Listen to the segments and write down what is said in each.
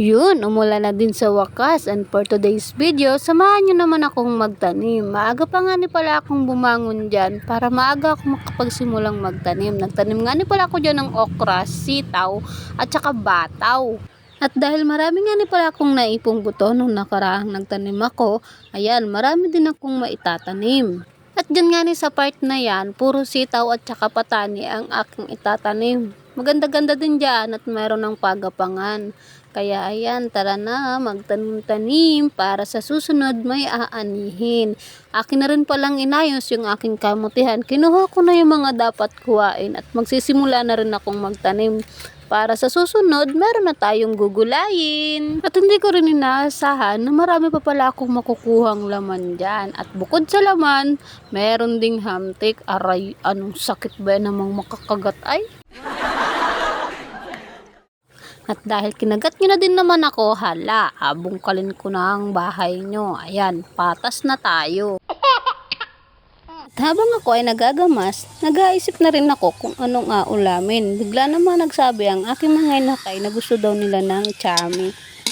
Yun, umulan na din sa wakas. And for today's video, samahan nyo naman akong magtanim. Maaga pa nga ni pala akong bumangon dyan para maaga ako makapagsimulang magtanim. Nagtanim nga ni pala ako dyan ng okra, sitaw, at saka bataw. At dahil marami nga ni pala akong naipong buto nung nakaraang nagtanim ako, ayan, marami din akong maitatanim. At dyan nga ni sa part na yan, puro sitaw at saka patani ang aking itatanim. Maganda-ganda din dyan at mayroon ng pagapangan. Kaya ayan, tara na, magtanim-tanim para sa susunod may aanihin. Akin na rin palang inayos yung aking kamutihan. Kinuha ko na yung mga dapat kuhain at magsisimula na rin akong magtanim. Para sa susunod, meron na tayong gugulayin. At hindi ko rin inaasahan na marami pa pala akong makukuhang laman dyan. At bukod sa laman, meron ding hamtik. Aray, anong sakit ba namang makakagat ay? At dahil kinagat nyo na din naman ako, hala, abungkalin ko na ang bahay nyo. Ayan, patas na tayo. At habang ako ay nagagamas, nag-aisip na rin ako kung anong aulamin. Bigla naman nagsabi ang aking mga inakay na gusto daw nila ng chami.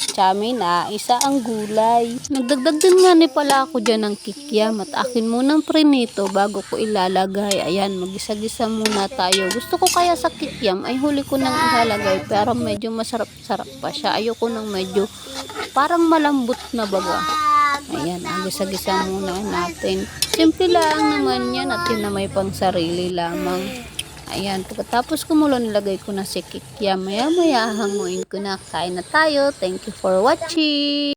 Chami na isa ang gulay. Nagdagdag din nga ni pala ako dyan ng kikiam at akin munang prinito bago ko ilalagay. Ayan, magisa-gisa muna tayo. Gusto ko kaya sa kikiam ay huli ko nang ilalagay pero medyo masarap-sarap pa siya. Ayoko nang medyo parang malambot na baga. Ayan, ang gisa-gisa muna natin. Simple lang naman yan at yun na may pang sarili lamang. Ayan, pagkatapos kumulo nilagay ko na si Kikya. Maya maya hanguin ko na. Kain na tayo. Thank you for watching.